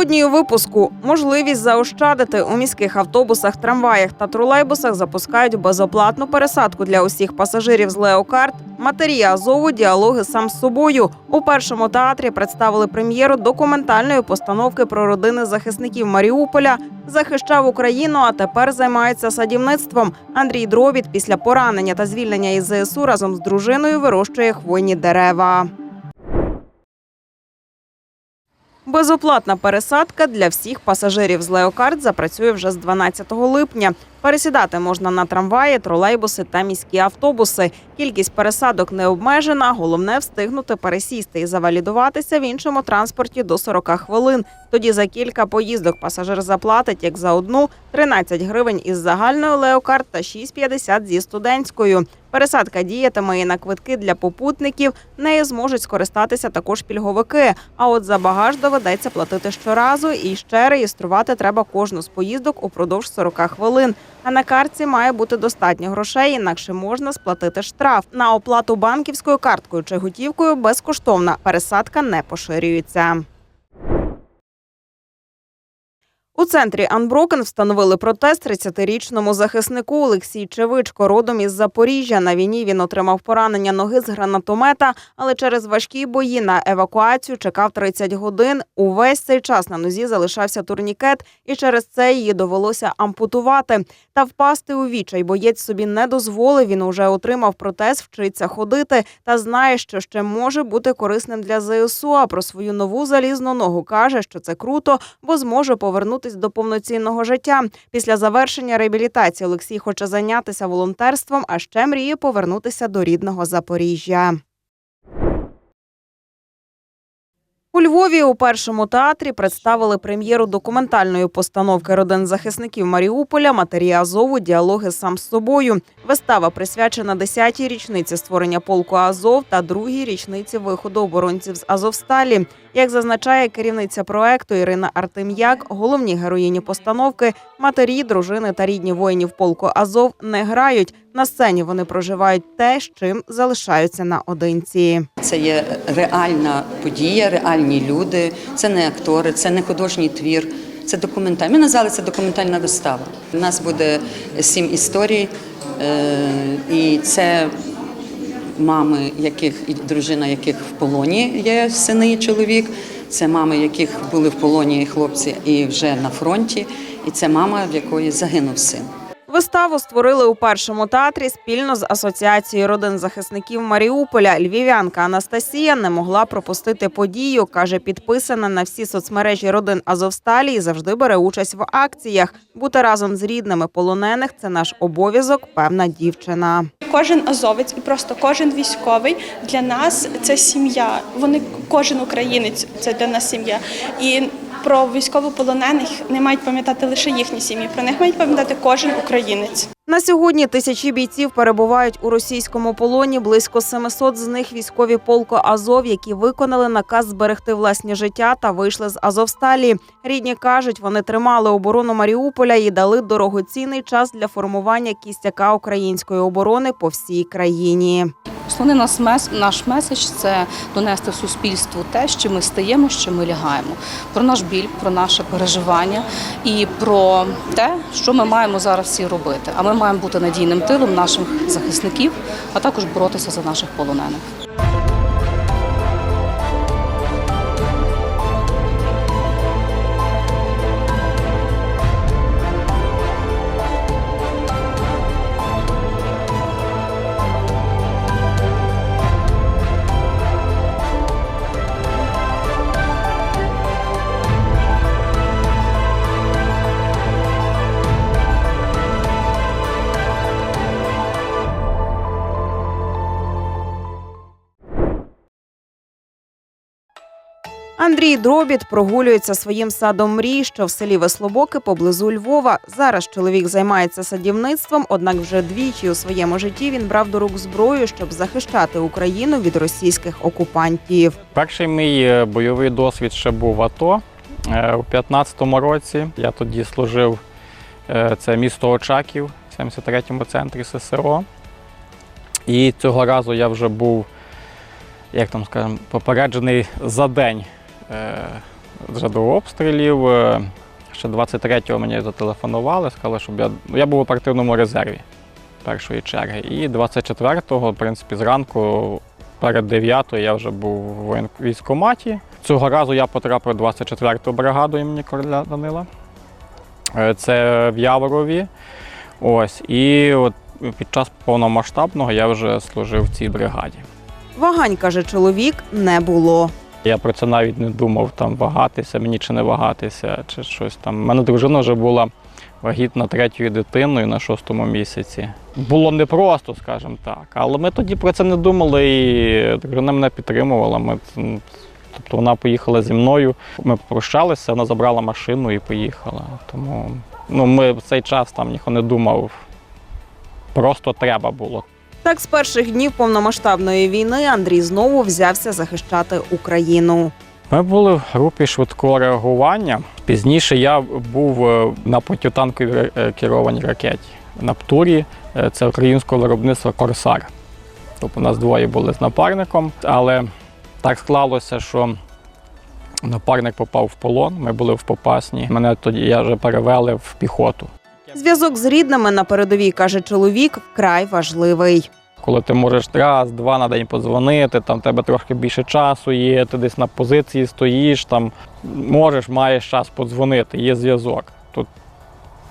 Сьогодні у випуску можливість заощадити у міських автобусах, трамваях та тролейбусах запускають безоплатну пересадку для усіх пасажирів з Леокарт. Матері Азову діалоги сам з собою у першому театрі представили прем'єру документальної постановки про родини захисників Маріуполя. Захищав Україну, а тепер займається садівництвом. Андрій Дробіт після поранення та звільнення із ЗСУ разом з дружиною вирощує хвойні дерева. Безоплатна пересадка для всіх пасажирів з Леокарт запрацює вже з 12 липня. Пересідати можна на трамваї, тролейбуси та міські автобуси. Кількість пересадок не обмежена. Головне встигнути пересісти і завалідуватися в іншому транспорті до 40 хвилин. Тоді за кілька поїздок пасажир заплатить як за одну 13 гривень із загальною Леокарт та 6,50 зі студентською. Пересадка діятиме і на квитки для попутників. Нею зможуть скористатися також пільговики. А от за багаж доведеться платити щоразу і ще реєструвати треба кожну з поїздок упродовж 40 хвилин. А на картці має бути достатньо грошей, інакше можна сплатити штраф. На оплату банківською карткою чи готівкою безкоштовна. Пересадка не поширюється. У центрі Анброкен встановили протест 30-річному захиснику Олексій Чевичко, родом із Запоріжжя. На війні він отримав поранення ноги з гранатомета, але через важкі бої на евакуацію чекав 30 годин. Увесь цей час на нозі залишався турнікет, і через це її довелося ампутувати. Та впасти у відчай боєць собі не дозволив. Він уже отримав протез, вчиться ходити та знає, що ще може бути корисним для ЗСУ. А про свою нову залізну ногу каже, що це круто, бо зможе повернутись до повноцінного життя. Після завершення реабілітації Олексій хоче зайнятися волонтерством, а ще мріє повернутися до рідного Запоріжжя. Львові у першому театрі представили прем'єру документальної постановки родин захисників Маріуполя Матері Азову діалоги сам з собою. Вистава присвячена 10-й річниці створення полку Азов та другій річниці виходу оборонців з Азовсталі. Як зазначає керівниця проекту Ірина Артем'як, головні героїні постановки матері, дружини та рідні воїнів полку Азов не грають. На сцені вони проживають те, з чим залишаються наодинці. Це є реальна подія, реальні люди. Це не актори, це не художній твір. Це документальна. Ми назвали це документальна вистава. У нас буде сім історій, е, і це мами, яких і дружина яких в полоні є сини і чоловік. Це мами, яких були в полоні хлопці і вже на фронті. І це мама, в якої загинув син. Виставу створили у першому театрі спільно з асоціацією родин захисників Маріуполя. Львів'янка Анастасія не могла пропустити подію. каже, підписана на всі соцмережі родин Азовсталі і завжди бере участь в акціях. Бути разом з рідними полонених це наш обов'язок. Певна дівчина. Кожен азовець і просто кожен військовий для нас це сім'я. Вони кожен українець це для нас сім'я. І про військовополонених не мають пам'ятати лише їхні сім'ї. Про них мають пам'ятати кожен українець. На сьогодні тисячі бійців перебувають у російському полоні. Близько 700 з них військові полку Азов, які виконали наказ зберегти власні життя та вийшли з Азовсталі. Рідні кажуть, вони тримали оборону Маріуполя і дали дорогоцінний час для формування кістяка української оборони по всій країні. Основний наш наш меседж це донести суспільству те, що ми стаємо, що ми лягаємо. Про наш біль, про наше переживання і про те, що ми маємо зараз всі робити. А ми маємо бути надійним тилом наших захисників, а також боротися за наших полонених. Андрій Дробіт прогулюється своїм садом мрій, що в селі Веслобоки поблизу Львова. Зараз чоловік займається садівництвом, однак вже двічі у своєму житті він брав до рук зброю, щоб захищати Україну від російських окупантів. Перший мій е, бойовий досвід ще був АТО Е, у 15-му році. Я тоді служив е, це місто Очаків в 73-му центрі ССО. І цього разу я вже був, як там скажемо, попереджений за день до обстрілів. Е, Ще 23-го мені зателефонували, сказали, щоб я. Я був в оперативному резерві першої черги. І 24-го, в принципі, зранку перед 9-ю я вже був в військкоматі. Цього разу я потрапив 24-ту бригаду імені Короля Данила. Е, Це в Яворові. Ось. І от під час повномасштабного я вже служив в цій бригаді. Вагань, каже чоловік, не було. Я про це навіть не думав там вагатися, мені чи не вагатися, чи щось там. У мене дружина вже була вагітна третьою дитиною на шостому місяці. Було непросто, скажімо так. Але ми тоді про це не думали, і дружина мене підтримувала. Ми, тобто вона поїхала зі мною. Ми попрощалися, вона забрала машину і поїхала. Тому ну, ми в цей час там ніхто не думав. Просто треба було. Так, з перших днів повномасштабної війни Андрій знову взявся захищати Україну. Ми були в групі швидкого реагування. Пізніше я був е, на протитанковій е, керованій ракеті на птурі. Е, Це українського виробництва Корсар. Тобто у нас двоє були з напарником, але так склалося, що напарник попав в полон. Ми були в Попасні. Мене тоді я вже перевели в піхоту. Зв'язок з рідними на передовій, каже чоловік, вкрай важливий. Коли ти можеш раз, два на день подзвонити, там тебе трошки більше часу є, ти десь на позиції стоїш, там можеш, маєш час подзвонити, є зв'язок. Тут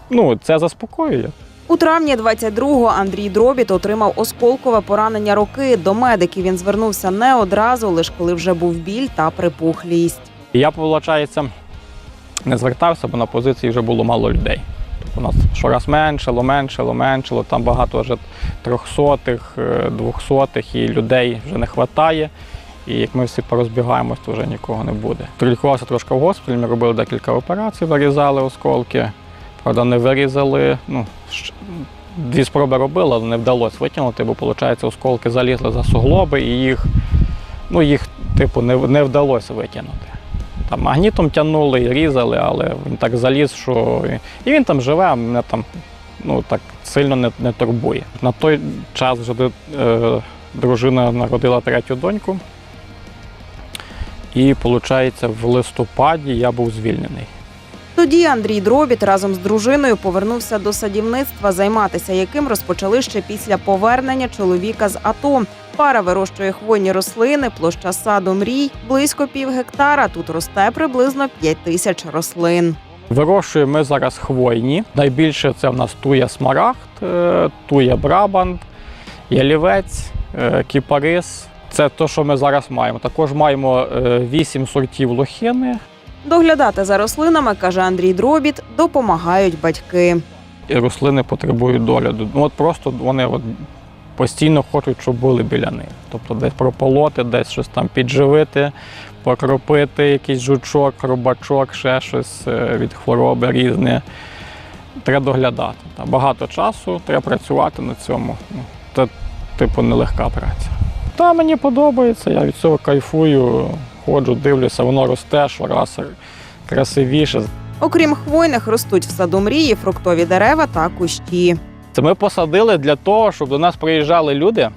ну, це заспокоює. У травні 22-го Андрій Дробіт отримав осколкове поранення руки. До медиків він звернувся не одразу, лише коли вже був біль та припухлість. Я, виходить, не звертався, бо на позиції вже було мало людей. У нас щораз меншало, меншало, меншало, там багато вже трьохсотих, е, двохсотих і людей вже не вистачає. І як ми всі порозбігаємось, то вже нікого не буде. Прилікувався трошки в госпіталі, ми робили декілька операцій, вирізали осколки. Правда, не вирізали. Ну, дві спроби робили, але не вдалося витягнути, бо виходить, осколки залізли за суглоби і їх, ну, їх типу, не, не вдалося витягнути. Там магнітом тягнули різали, але він так заліз, що. І він там живе, а мене там ну, так сильно не, не турбує. На той час вже е, дружина народила третю доньку. І, виходить, в листопаді я був звільнений. Тоді Андрій Дробіт разом з дружиною повернувся до садівництва, займатися яким розпочали ще після повернення чоловіка з АТО. Пара вирощує хвойні рослини, площа саду мрій близько пів гектара. Тут росте приблизно 5 тисяч рослин. Вирощуємо ми зараз хвойні. Найбільше це в нас туя смарагд, е, туя брабант, ялівець, е, кіпарис. Це те, що ми зараз маємо. Також маємо е, вісім сортів лохини. Доглядати за рослинами, каже Андрій Дробіт, допомагають батьки. І рослини потребують догляду. Ну от просто вони от постійно хочуть, щоб були біля них. Тобто десь прополоти, десь щось там підживити, покропити, якийсь жучок, робачок, ще щось е, від хвороби різне. Треба доглядати. Багато часу, треба працювати на цьому. Ну, Це, типу, нелегка праця. Та мені подобається, я від цього кайфую, ходжу, дивлюся, воно росте, щораз красивіше. Окрім хвойних, ростуть в саду мрії фруктові дерева та кущі. Це ми посадили для того, щоб до нас приїжджали люди.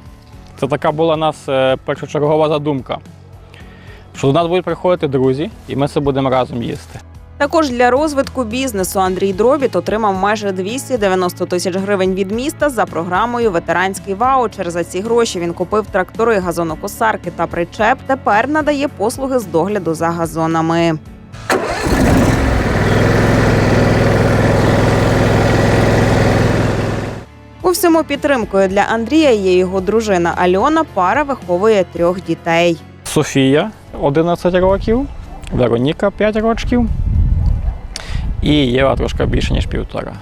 Це така була у нас е, першочергова задумка. Що до нас будуть приходити друзі, і ми це будемо разом їсти. Також для розвитку бізнесу Андрій Дробіт отримав майже 290 тисяч гривень від міста за програмою Ветеранський ваучер. За ці гроші він купив трактори, газонокосарки та причеп. Тепер надає послуги з догляду за газонами. У всьому підтримкою для Андрія є його дружина Альона. Пара виховує трьох дітей. Софія 11 років, Вероніка 5 років. І Єва трошки більше, ніж півтора.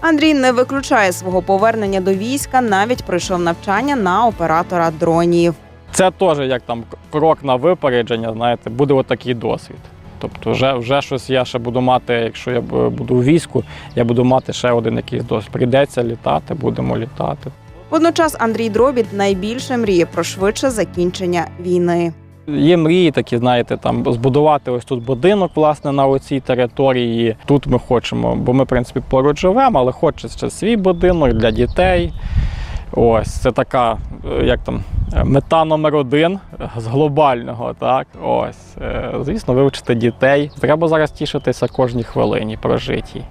Андрій не виключає свого повернення до війська, навіть пройшов навчання на оператора дронів. Це теж як там крок на випередження, знаєте, буде отакий досвід. Тобто, вже, вже щось я ще буду мати, якщо я буду у війську, я буду мати ще один якийсь досвід. Прийдеться літати, будемо літати. Водночас Андрій Дробіт найбільше мріє про швидше закінчення війни. Є мрії такі, знаєте, там збудувати ось тут будинок, власне, на оцій території. Тут ми хочемо, бо ми, в принципі, поруч живемо, але хочеться свій будинок для дітей. Ось це така, е, як там, е, мета номер один е, з глобального. Так, ось. Звісно, вивчити дітей. Треба зараз тішитися кожній хвилині прожитій.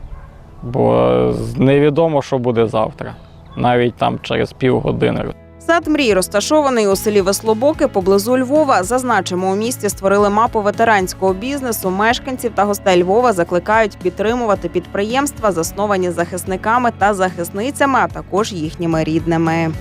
Бо невідомо, що буде завтра, навіть там через півгодини. Сад мрій розташований у селі Веслобоки поблизу Львова. Зазначимо, у місті створили мапу ветеранського бізнесу. Мешканців та гостей Львова закликають підтримувати підприємства, засновані захисниками та захисницями, а також їхніми рідними.